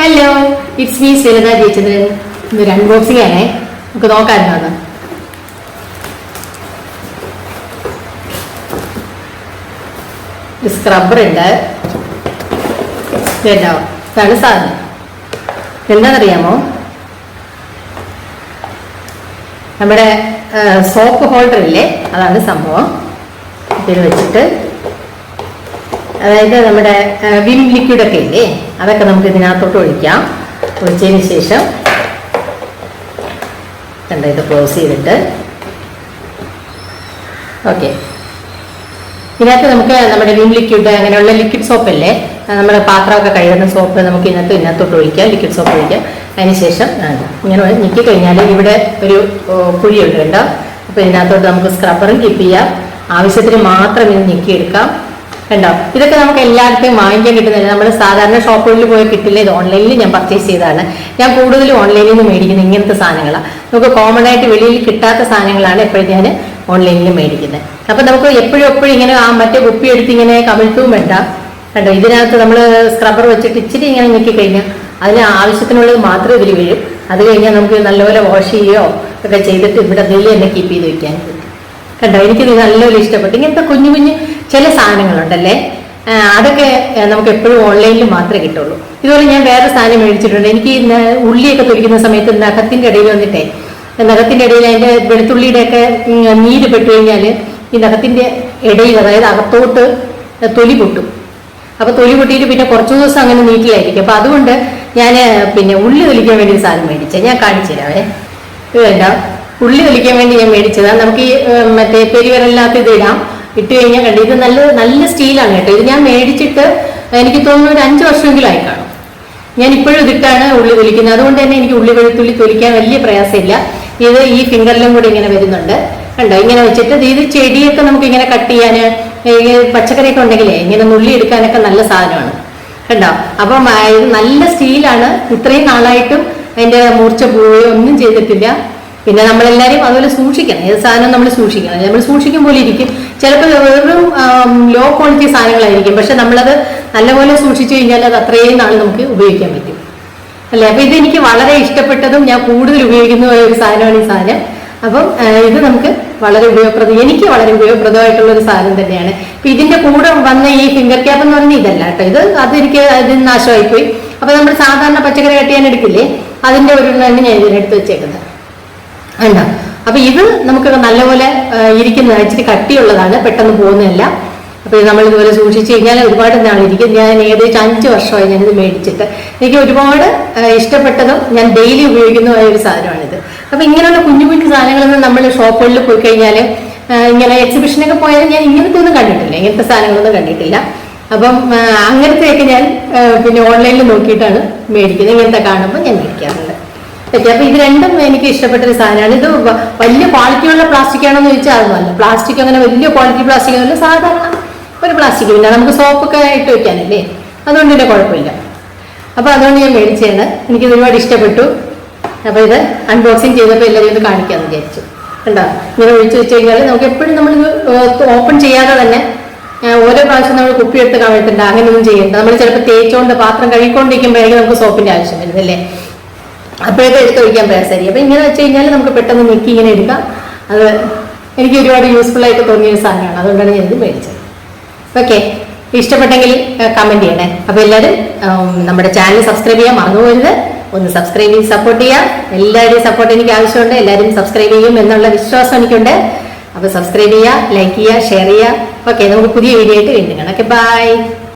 Hello it's me Sreelatha Jayachandran ഇതൊരു unboxing ആണേ. നമുക്ക് നോക്കാമായിരുന്നു അത്. സ്ക്രബ്ബർ ഉണ്ട്. കേട്ടോ ഇതാണ് സാധനം. എന്താണെന്നറിയാമോ? നമ്മുടെ സോപ്പ് ഹോൾഡർ ഇല്ലേ? അതാണ് സംഭവം. ഇതിൽ വെച്ചിട്ട് അതായത് നമ്മുടെ വിം ലിക്വിഡ് ഒക്കെ ഇല്ലേ? അതൊക്കെ നമുക്ക് ഇതിനകത്തോട്ട് ഒഴിക്കാം. ഒഴിച്ചതിന് ശേഷം കണ്ട ഇത് ക്ലോസ് ചെയ്തിട്ട്. ഓക്കെ. ഇതിനകത്ത് നമുക്ക് നമ്മുടെ വിം ലിക്വിഡ് അങ്ങനെയുള്ള ലിക്വിഡ് സോപ്പ് അല്ലേ നമ്മുടെ പാത്രമൊക്കെ കഴുകുന്ന സോപ്പ് നമുക്ക് ഇതിനകത്ത് ഇതിനകത്തോട്ട് ഒഴിക്കാം. ലിക്വിഡ് സോപ്പ് ഒഴിക്കാം. അതിന് ശേഷം ആ, ഇങ്ങനെ ഞെക്കി കഴിഞ്ഞാൽ ഇവിടെ ഒരു കുഴിയുണ്ട് കേട്ടോ. അപ്പോൾ ഇതിനകത്തോട്ട് നമുക്ക് സ്ക്രബറും കീപ്പ് ചെയ്യാം. ആവശ്യത്തിന് മാത്രം ഇത് ഞെക്കിയെടുക്കാം. കണ്ടോ? ഇതൊക്കെ നമുക്ക് എല്ലാവർക്കും വാങ്ങിക്കാൻ കിട്ടുന്നില്ല നമ്മൾ സാധാരണ ഷോപ്പുകളിൽ പോയി കിട്ടില്ല ഇത് ഓൺലൈനിൽ ഞാൻ പർച്ചേസ് ചെയ്തതാണ്. ഞാൻ കൂടുതലും ഓൺലൈനിൽ നിന്ന് മേടിക്കുന്നത് ഇങ്ങനത്തെ സാധനങ്ങളാണ് നമുക്ക് കോമൺ ആയിട്ട് വെളിയിൽ കിട്ടാത്ത സാധനങ്ങളാണ് എപ്പോഴും ഞാൻ ഓൺലൈനിൽ മേടിക്കുന്നത്. അപ്പം നമുക്ക് എപ്പോഴും എപ്പോഴും ഇങ്ങനെ ആ മറ്റേ കുപ്പി എടുത്ത് ഇങ്ങനെ കമിഴ്ത്തും വേണ്ട. കണ്ടോ? ഇതിനകത്ത് നമ്മൾ സ്ക്രബ്ബർ വെച്ചിട്ട് ഇച്ചിരി ഇങ്ങനെ ഞെക്കി കഴിഞ്ഞാൽ അതിന് ആവശ്യത്തിനുള്ളത് മാത്രമേ ഇതിൽ വീഴും. അത് കഴിഞ്ഞാൽ നമുക്ക് നല്ലപോലെ വാഷ് ചെയ്യുകയോ ഒക്കെ ചെയ്തിട്ട് ഇവിടെ ഡെയിലി തന്നെ കീപ്പ് ചെയ്ത് പറ്റും. കണ്ടോ? എനിക്കിത് നല്ലപോലെ ഇഷ്ടപ്പെട്ടു. ഇങ്ങനത്തെ കുഞ്ഞു കുഞ്ഞു ചില സാധനങ്ങളുണ്ടല്ലേ? അതൊക്കെ നമുക്ക് എപ്പോഴും ഓൺലൈനിൽ മാത്രമേ കിട്ടുള്ളൂ. ഇതുപോലെ ഞാൻ വേറെ സാധനം മേടിച്ചിട്ടുണ്ട്. എനിക്ക് ഉള്ളിയൊക്കെ തൊലിക്കുന്ന സമയത്ത് നഖത്തിന്റെ ഇടയിൽ വന്നിട്ടേ നഖത്തിന്റെ ഇടയിൽ അതിന്റെ വെളുത്തുള്ളിയുടെ ഒക്കെ നീര് പെട്ടു കഴിഞ്ഞാൽ ഈ നഖത്തിന്റെ ഇടയിൽ അതായത് അകത്തോട്ട് തൊലി പൊട്ടും. അപ്പൊ തൊലി പൊട്ടിയിട്ട് പിന്നെ കുറച്ചു ദിവസം അങ്ങനെ നീറ്റിലായിരിക്കും. അപ്പൊ അതുകൊണ്ട് ഞാൻ പിന്നെ ഉള്ളി തൊലിക്കാൻ വേണ്ടി ഒരു സാധനം മേടിച്ചത് ഞാൻ കാണിച്ചു തരാവേ. ഇത് വേണ്ട ഉള്ളി തൊലിക്കാൻ വേണ്ടി ഞാൻ മേടിച്ചതാണ് നമുക്ക് ഈ മറ്റേ പെരിവരല്ലാത്ത ഇത് ഇടാം. ഇട്ട് കഴിഞ്ഞാൽ കണ്ടു. ഇത് നല്ല നല്ല സ്റ്റീലാണ് കേട്ടോ. ഇത് ഞാൻ മേടിച്ചിട്ട് എനിക്ക് തോന്നുന്നു ഒരു അഞ്ച് വർഷമെങ്കിലും കാണും. ഞാൻ ഇപ്പോഴും ഇതിട്ടാണ് ഉള്ളി തൊലിക്കുന്നത്. അതുകൊണ്ട് തന്നെ എനിക്ക് ഉള്ളി വെളുത്തുള്ളി തൊലിക്കാൻ വലിയ പ്രയാസമില്ല. ഇത് ഈ ഫിംഗറിലും കൂടെ ഇങ്ങനെ വരുന്നുണ്ട്. കണ്ടോ? ഇങ്ങനെ വെച്ചിട്ട് ഇത് ചെടിയൊക്കെ നമുക്ക് ഇങ്ങനെ കട്ട് ചെയ്യാൻ പച്ചക്കറിയൊക്കെ ഉണ്ടെങ്കിലേ ഇങ്ങനെ നുള്ളി എടുക്കാനൊക്കെ നല്ല സാധനമാണ്. കണ്ടോ? അപ്പം നല്ല സ്റ്റീലാണ്. ഇത്രയും നാളായിട്ടും അതിന്റെ മൂർച്ച പോവുകയോ ഒന്നും ചെയ്തിട്ടില്ല. പിന്നെ നമ്മളെല്ലാവരും അതുപോലെ സൂക്ഷിക്കണം. ഏത് സാധനം നമ്മൾ സൂക്ഷിക്കണം. നമ്മൾ സൂക്ഷിക്കും പോലെ ഇരിക്കും. ചിലപ്പോൾ വെറും ലോ ക്വാളിറ്റി സാധനങ്ങളായിരിക്കും. പക്ഷെ നമ്മളത് നല്ലപോലെ സൂക്ഷിച്ചു കഴിഞ്ഞാൽ അത് അത്രയും നാൾ നമുക്ക് ഉപയോഗിക്കാൻ പറ്റും. അല്ലേ? അപ്പൊ ഇത് എനിക്ക് വളരെ ഇഷ്ടപ്പെട്ടതും ഞാൻ കൂടുതൽ ഉപയോഗിക്കുന്ന ഒരു സാധനമാണ് ഈ സാധനം. അപ്പം ഇത് നമുക്ക് വളരെ ഉപയോഗപ്രദം എനിക്ക് വളരെ ഉപയോഗപ്രദമായിട്ടുള്ള ഒരു സാധനം തന്നെയാണ്. ഇപ്പൊ ഇതിന്റെ കൂടെ വന്ന ഈ ഫിംഗർ ക്യാപ്പ് എന്ന് പറഞ്ഞാൽ ഇതല്ല കേട്ടോ. ഇത് അതെനിക്ക് അതിന് നാശമായിപ്പോയി. അപ്പൊ നമ്മൾ സാധാരണ പച്ചക്കറി കട്ട് ചെയ്യാൻ എടുക്കില്ലേ? അതിന്റെ ഒരു തന്നെ ഞാൻ ഇതിനെടുത്ത് വെച്ചേക്കുന്നത്. ഉണ്ടോ അപ്പൊ ഇത് നമുക്ക് നല്ലപോലെ ഇരിക്കുന്ന ഇച്ചിരി കട്ടിയുള്ളതാണ് പെട്ടെന്ന് പോകുന്നതല്ല അപ്പൊ ഇത് നമ്മൾ ഇതുപോലെ സൂക്ഷിച്ച് കഴിഞ്ഞാൽ ഒരുപാട് നാളിരിക്കും ഞാൻ ഏകദേശം അഞ്ച് വർഷമായി ഞാനിത് മേടിച്ചിട്ട്. എനിക്ക് ഒരുപാട് ഇഷ്ടപ്പെട്ടതും ഞാൻ ഡെയിലി ഉപയോഗിക്കുന്നതുമായ ഒരു സാധനമാണിത്. അപ്പൊ ഇങ്ങനെയുള്ള കുഞ്ഞു കുഞ്ഞു സാധനങ്ങളൊന്നും നമ്മൾ ഷോപ്പുകളിൽ പോയി കഴിഞ്ഞാൽ ഇങ്ങനെ എക്സിബിഷനൊക്കെ പോയാലും ഞാൻ ഇങ്ങനത്തെ ഒന്നും കണ്ടിട്ടില്ല. ഇങ്ങനത്തെ സാധനങ്ങളൊന്നും കണ്ടിട്ടില്ല. അപ്പം അങ്ങനത്തെയൊക്കെ ഞാൻ പിന്നെ ഓൺലൈനിൽ നോക്കിയിട്ടാണ് മേടിക്കുന്നത്. ഇങ്ങനത്തെ കാണുമ്പോൾ ഞാൻ മേടിക്കാറുണ്ട്. പറ്റി അപ്പൊ ഇത് രണ്ടും എനിക്ക് ഇഷ്ടപ്പെട്ട ഒരു സാധനമാണ്. ഇത് വലിയ ക്വാളിറ്റിയുള്ള പ്ലാസ്റ്റിക് ആണോ എന്ന് ചോദിച്ചാൽ അതൊന്നുമല്ല പ്ലാസ്റ്റിക് അങ്ങനെ വലിയ ക്വാളിറ്റി പ്ലാസ്റ്റിക് ഒന്നുമില്ല സാധാരണ ഒരു പ്ലാസ്റ്റിക് പിന്നെ നമുക്ക് സോപ്പൊക്കെ ഇട്ട് വെക്കാനല്ലേ? അതുകൊണ്ട് പിന്നെ കുഴപ്പമില്ല. അപ്പൊ അതുകൊണ്ട് ഞാൻ മേടിച്ചതാണ്. എനിക്ക് ഒരുപാട് ഇഷ്ടപ്പെട്ടു. അപ്പൊ ഇത് അൺബോക്സിങ് ചെയ്തപ്പോൾ എല്ലാവരും ഇത് കാണിക്കാന്ന് വിചാരിച്ചു. കണ്ടോ? ഇങ്ങനെ ഒഴിച്ചു വെച്ച് കഴിഞ്ഞാൽ നമുക്ക് എപ്പോഴും നമ്മൾ ഓപ്പൺ ചെയ്യാതെ തന്നെ ഓരോ പ്രാവശ്യം നമ്മൾ കുപ്പി എടുത്ത് കാണിട്ടുണ്ട് അങ്ങനെയൊന്നും ചെയ്യണ്ട. നമ്മൾ ചിലപ്പോൾ തേച്ചുകൊണ്ട് പാത്രം കഴുകിക്കൊണ്ടിരിക്കുമ്പോഴേക്കും നമുക്ക് സോപ്പിന്റെ ആവശ്യം വരുന്നല്ലേ അപ്പോഴൊക്കെ എടുത്ത് വയ്ക്കാൻ പ്രയാസമായിരിക്കും അപ്പൊ ഇങ്ങനെ വെച്ച് കഴിഞ്ഞാൽ നമുക്ക് പെട്ടെന്ന് നീക്കി ഇങ്ങനെ എടുക്കാം. അത് എനിക്ക് ഒരുപാട് യൂസ്ഫുൾ ആയിട്ട് തോന്നിയ ഒരു സാധനമാണ്. അതുകൊണ്ടാണ് ഞാൻ ഇത് മേടിച്ചത്. ഓക്കെ ഇഷ്ടപ്പെട്ടെങ്കിൽ കമന്റ് ചെയ്യണേ. അപ്പോൾ എല്ലാവരും നമ്മുടെ ചാനൽ സബ്സ്ക്രൈബ് ചെയ്യാൻ മറന്നുപോകരുത്. ഒന്ന് സബ്സ്ക്രൈബ് ചെയ്ത് സപ്പോർട്ട് ചെയ്യാം. എല്ലാവരുടെയും സപ്പോർട്ട് എനിക്ക് ആവശ്യമുണ്ട്. എല്ലാവരും സബ്സ്ക്രൈബ് ചെയ്യും എന്നുള്ള വിശ്വാസം എനിക്കുണ്ട്. അപ്പോൾ സബ്സ്ക്രൈബ് ചെയ്യുക ലൈക്ക് ചെയ്യുക ഷെയർ ചെയ്യുക ഓക്കെ നമുക്ക് പുതിയ വീഡിയോ ആയിട്ട് വീണ്ടും കാണാം. Okay bye